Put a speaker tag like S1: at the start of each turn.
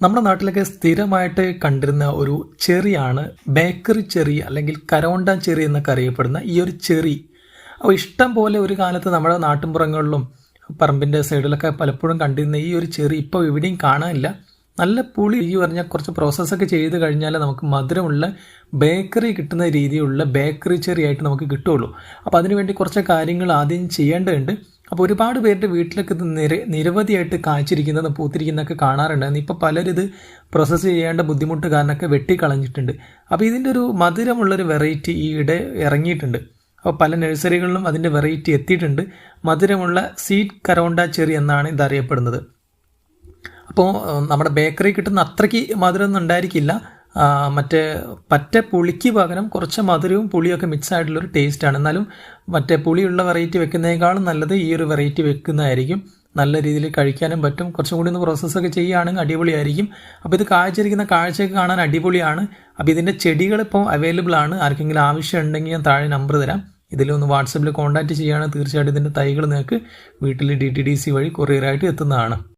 S1: നമ്മുടെ നാട്ടിലൊക്കെ സ്ഥിരമായിട്ട് കണ്ടിരുന്ന ഒരു ചെറിയാണ് ബേക്കറി ചെറി അല്ലെങ്കിൽ കരോണ്ട ചെറി എന്നൊക്കെ അറിയപ്പെടുന്ന ഈ ഒരു ചെറി. അപ്പോൾ ഇഷ്ടം പോലെ ഒരു കാലത്ത് നമ്മുടെ നാട്ടിൻപുറങ്ങളിലും പറമ്പിന്റെ സൈഡിലൊക്കെ പലപ്പോഴും കണ്ടിരുന്ന ഈ ഒരു ചെറി ഇപ്പോൾ എവിടെയും കാണാനില്ല. നല്ല പുളി ഈ പറഞ്ഞാൽ കുറച്ച് പ്രോസസ്സൊക്കെ ചെയ്ത് കഴിഞ്ഞാൽ നമുക്ക് മധുരമുള്ള ബേക്കറി കിട്ടുന്ന രീതിയിലുള്ള ബേക്കറി ചെറിയായിട്ട് നമുക്ക് കിട്ടുള്ളൂ അപ്പോൾ അതിനുവേണ്ടി കുറച്ച് കാര്യങ്ങൾ ആദ്യം ചെയ്യേണ്ടതുണ്ട്. അപ്പോൾ ഒരുപാട് പേരുടെ വീട്ടിലൊക്കെ ഇത് നിര നിരവധിയായിട്ട് കായ്ച്ചിരിക്കുന്നത് പൂത്തിരിക്കുന്നതൊക്കെ കാണാറുണ്ടായിരുന്നു ഇപ്പോൾ പലരിത് പ്രോസസ്സ് ചെയ്യേണ്ട ബുദ്ധിമുട്ട് കാരണമൊക്കെ വെട്ടിക്കളഞ്ഞിട്ടുണ്ട്. അപ്പോൾ ഇതിന്റെ ഒരു മധുരമുള്ളൊരു വെറൈറ്റി ഈയിടെ ഇറങ്ങിയിട്ടുണ്ട്. അപ്പോൾ പല നഴ്സറികളിലും അതിന്റെ വെറൈറ്റി എത്തിയിട്ടുണ്ട്. മധുരമുള്ള സീറ്റ് കരോണ്ട ചെറി എന്നാണ് ഇത് അറിയപ്പെടുന്നത്. അപ്പോൾ നമ്മുടെ ബേക്കറി കിട്ടുന്ന അത്രയ്ക്ക് മധുരമൊന്നും ഉണ്ടായിരിക്കില്ല. മറ്റേ പറ്റ പുളിക്ക് പകരം കുറച്ച് മധുരവും പുളിയൊക്കെ മിക്സ് ആയിട്ടുള്ളൊരു ടേസ്റ്റാണ് എന്നാലും മറ്റേ പുളിയുള്ള വെറൈറ്റി വെക്കുന്നതിനേക്കാളും നല്ലത് ഈ ഒരു വെറൈറ്റി വെക്കുന്നതായിരിക്കും. നല്ല രീതിയിൽ കഴിക്കാനും പറ്റും. കുറച്ചും കൂടി ഒന്ന് പ്രോസസ്സൊക്കെ ചെയ്യുകയാണെങ്കിൽ അടിപൊളിയായിരിക്കും. അപ്പോൾ ഇത് കാഴ്ചയിരിക്കുന്ന കാഴ്ചയൊക്കെ കാണാൻ അടിപൊളിയാണ്. അപ്പോൾ ഇതിന്റെ ചെടികൾ ഇപ്പോൾ അവൈലബിൾ ആണ്. ആർക്കെങ്കിലും ആവശ്യം ഉണ്ടെങ്കിൽ ഞാൻ താഴെ നമ്പർ തരാം. ഇതിലൊന്ന് വാട്സപ്പിൽ കോൺടാക്റ്റ് ചെയ്യുകയാണെങ്കിൽ തീർച്ചയായിട്ടും ഇതിന്റെ തൈകൾ നിങ്ങൾക്ക് വീട്ടിൽ ഡി ടി ഡി സി വഴി കൊറിയറായിട്ട് എത്തുന്നതാണ്.